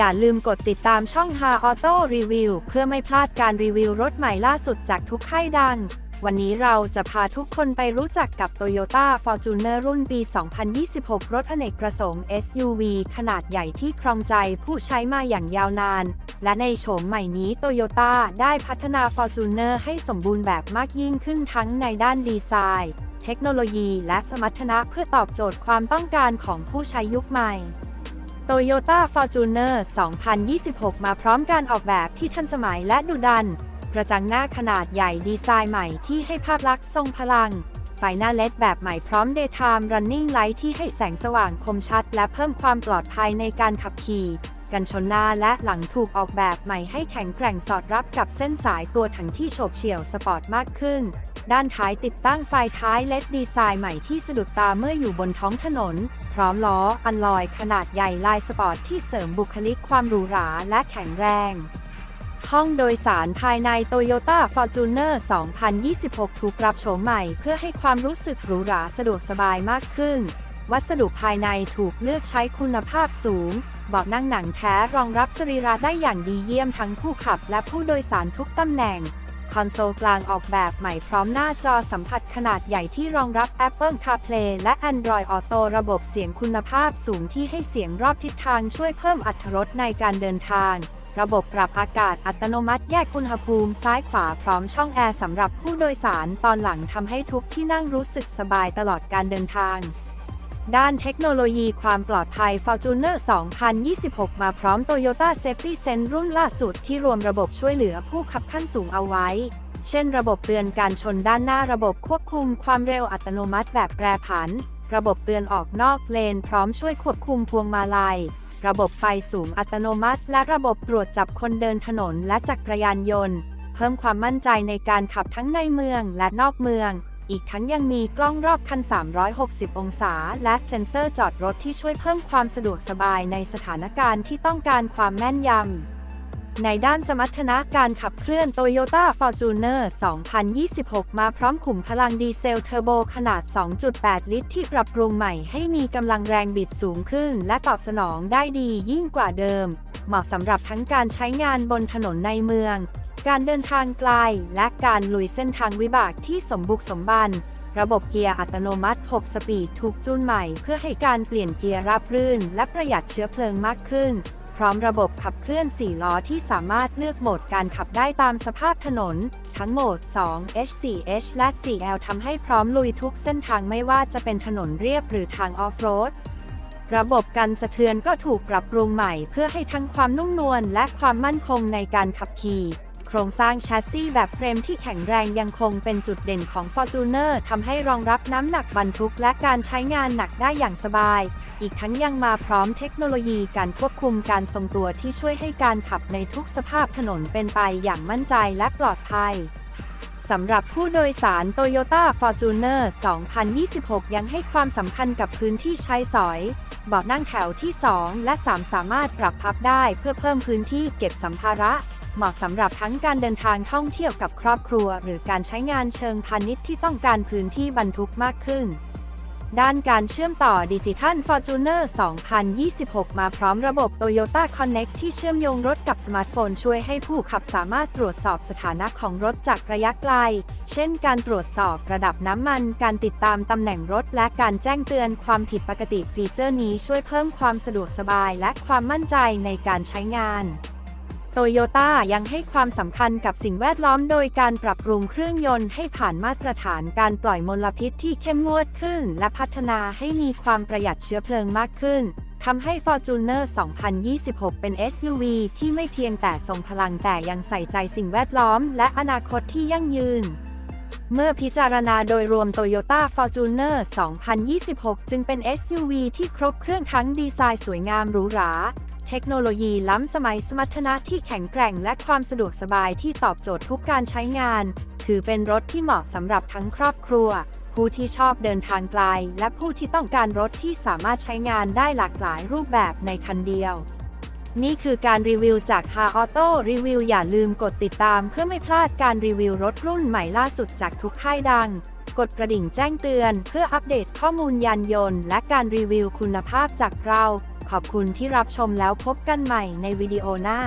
อย่าลืมกดติดตามช่อง h a Auto Review เพื่อไม่พลาดการรีวิวรถใหม่ล่าสุดจากทุกค่ายดัง วันนี้เราจะพาทุกคนไปรู้จักกับ Toyota Fortuner รุ่นปี 2026 รถอเนกประสงค์ SUV ขนาดใหญ่ที่ครองใจผู้ใช้มาอย่างยาวนาน และในโฉมใหม่นี้ Toyota ได้พัฒนา Fortuner ให้สมบูรณ์แบบมากยิ่งขึ้นทั้งในด้านดีไซน์ เทคโนโลยี และสมรรถนะเพื่อตอบโจทย์ความต้องการของผู้ใช้ยุคใหม่ โตโยต้าฟอร์จูเนอร์2026 มาพร้อมการออกแบบที่ทันสมัยและดุดัน กระจังหน้าขนาดใหญ่ดีไซน์ใหม่ที่ให้ภาพลักษณ์ทรงพลัง ไฟหน้าเลดแบบใหม่พร้อม Daytime Running Light ที่ให้แสงสว่างคมชัด และเพิ่มความปลอดภัยในการขับขี่ กันชนหน้าและหลังถูกออกแบบใหม่ให้แข็งแกร่งสอดรับกับเส้นสายตัวถังที่โฉบเฉี่ยวสปอร์ตมากขึ้น ด้านท้ายติดตั้งไฟท้ายเลดดีไซน์ใหม่ที่สะดุดตาเมื่ออยู่บนท้องถนน พร้อมล้ออันลอยขนาดใหญ่ลายสปอร์ตที่เสริมบุคลิกความหรูหราและแข็งแรงห้องโดยสารภายใน Toyota Fortuner 2026 ถูกปรับโฉมใหม่เพื่อให้ความรู้สึกหรูหราสะดวกสบายมากขึ้น วัสดุภายในถูกเลือกใช้คุณภาพสูง เบาะนั่งหนังแท้รองรับสรีระได้อย่างดีเยี่ยมทั้งผู้ขับและผู้โดยสารทุกตำแหน่ง คอนโซลกลางออกแบบใหม่พร้อมหน้าจอสัมผัสขนาดใหญ่ที่รองรับ Apple CarPlay และ Android Auto ระบบเสียงคุณภาพสูงที่ให้เสียงรอบทิศทางช่วยเพิ่มอรรถรสในการเดินทางระบบปรับอากาศอัตโนมัติแยกอุณหภูมิซ้ายขวาพร้อมช่องแอร์สำหรับผู้โดยสารตอนหลังทำให้ทุกที่นั่งรู้สึกสบายตลอดการเดินทาง ด้านเทคโนโลยีความปลอดภัย Fortuner 2026 มาพร้อม Toyota Safety Sense รุ่นล่าสุดที่รวมระบบช่วยเหลือผู้ขับขั้นสูงเอาไว้ เช่นระบบเตือนการชนด้านหน้าระบบควบคุมความเร็วอัตโนมัติแบบแปรผัน ระบบเตือนออกนอกเลนพร้อมช่วยควบคุมพวงมาลัย ระบบไฟสูงอัตโนมัติ และระบบตรวจจับคนเดินถนนและจักรยานยนต์ เพิ่มความมั่นใจในการขับทั้งในเมืองและนอกเมือง อีกทั้งยังมีกล้องรอบคัน 360 องศา และเซ็นเซอร์จอดรถที่ช่วยเพิ่มความสะดวกสบายในสถานการณ์ที่ต้องการความแม่นยำ ในด้านสมรรถนะการขับเคลื่อน Toyota Fortuner 2026 มาพร้อมขุมพลังดีเซลเทอร์โบขนาด 2.8 ลิตร ที่ปรับปรุงใหม่ให้มีกำลังแรงบิดสูงขึ้น และตอบสนองได้ดียิ่งกว่าเดิมเหมาะสำหรับทั้งการใช้งานบนถนนในเมือง การเดินทางไกล และการลุยเส้นทางวิบากที่สมบุกสมบัน ระบบเกียร์อัตโนมัติ 6 สปีดถูกจูนใหม่ เพื่อให้การเปลี่ยนเกียร์ราบรื่น และประหยัดเชื้อเพลิงมากขึ้น พร้อมระบบขับเคลื่อน 4 ล้อที่สามารถเลือกโหมดการขับได้ตามสภาพถนน ทั้งโหมด 2 H 4 H และ 4L ทำให้พร้อมลุยทุกเส้นทางไม่ว่าจะเป็นถนนเรียบหรือทางออฟโรดระบบกันสะเทือนก็ถูกปรับปรุงใหม่เพื่อให้ทั้งความนุ่มนวลและความมั่นคงในการขับขี่ โครงสร้างแชสซีแบบเฟรมที่แข็งแรงยังคงเป็นจุดเด่นของ Fortuner ทำให้รองรับน้ำหนักบรรทุกและการใช้งานหนักได้อย่างสบาย อีกทั้งยังมาพร้อมเทคโนโลยีการควบคุมการทรงตัวที่ช่วยให้การขับในทุกสภาพถนนเป็นไปอย่างมั่นใจและปลอดภัยสำหรับผู้โดยสาร Toyota Fortuner 2026 ยังให้ความสำคัญกับพื้นที่ใช้สอย เบาะนั่งแถวที่ 2 และ 3 สามารถปรับพับได้เพื่อเพิ่มพื้นที่เก็บสัมภาระ เหมาะสำหรับทั้งการเดินทางท่องเที่ยวกับครอบครัว หรือการใช้งานเชิงพาณิชย์ที่ต้องการพื้นที่บรรทุกมากขึ้น ด้านการเชื่อมต่อดิจิทัล Fortuner 2026 มาพร้อมระบบ Toyota Connect ที่เชื่อมโยงรถกับสมาร์ทโฟนช่วยให้ผู้ขับสามารถตรวจสอบสถานะของรถจากระยะไกล เช่นการตรวจสอบระดับน้ำมัน การติดตามตำแหน่งรถ และการแจ้งเตือนความผิดปกติฟีเจอร์นี้ช่วยเพิ่มความสะดวกสบาย และความมั่นใจในการใช้งาน ตโยต้ายังให้ความสำคัญกับสิ่งแวดล้อมโดยการปรับปรุงเครื่องยนต์ให้ผ่านมาตรฐานการปล่อยมลพิษที่เข้มงวดขึ้น และพัฒนาให้มีความประหยัดเชื้อเพลิงมากขึ้นทำให้ Fortuner 2026 เป็น SUV ที่ไม่เพียงแต่ทรงพลังแต่ยังใส่ใจสิ่งแวดล้อม และอนาคตที่ยั่งยืน เมื่อพิจารณาโดยรวม Toyota Fortuner 2026 จึงเป็น SUV ที่ครบเครื่องทั้งดีไซน์สวยงามหรูหรา เทคโนโลยีล้ำสมัยสมรรถนะที่แข็งแกร่งและความสะดวกสบายที่ตอบโจทย์ทุกการใช้งาน ถือเป็นรถที่เหมาะสำหรับทั้งครอบครัว ผู้ที่ชอบเดินทางไกล และผู้ที่ต้องการรถที่สามารถใช้งานได้หลากหลายรูปแบบในคันเดียว นี่คือการรีวิวจาก h a Auto Review อย่าลืมกดติดตามเพื่อไม่พลาดการรีวิวรถรุ่นใหม่ล่าสุดจากทุกค่ายดังกดกระดิ่งแจ้งเตือนเพื่ออัปเดตข้อมูลยานยนต์ และการรีวิวคุณภาพจากเรา ขอบคุณที่รับชมแล้วพบกันใหม่ในวิดีโอหน้า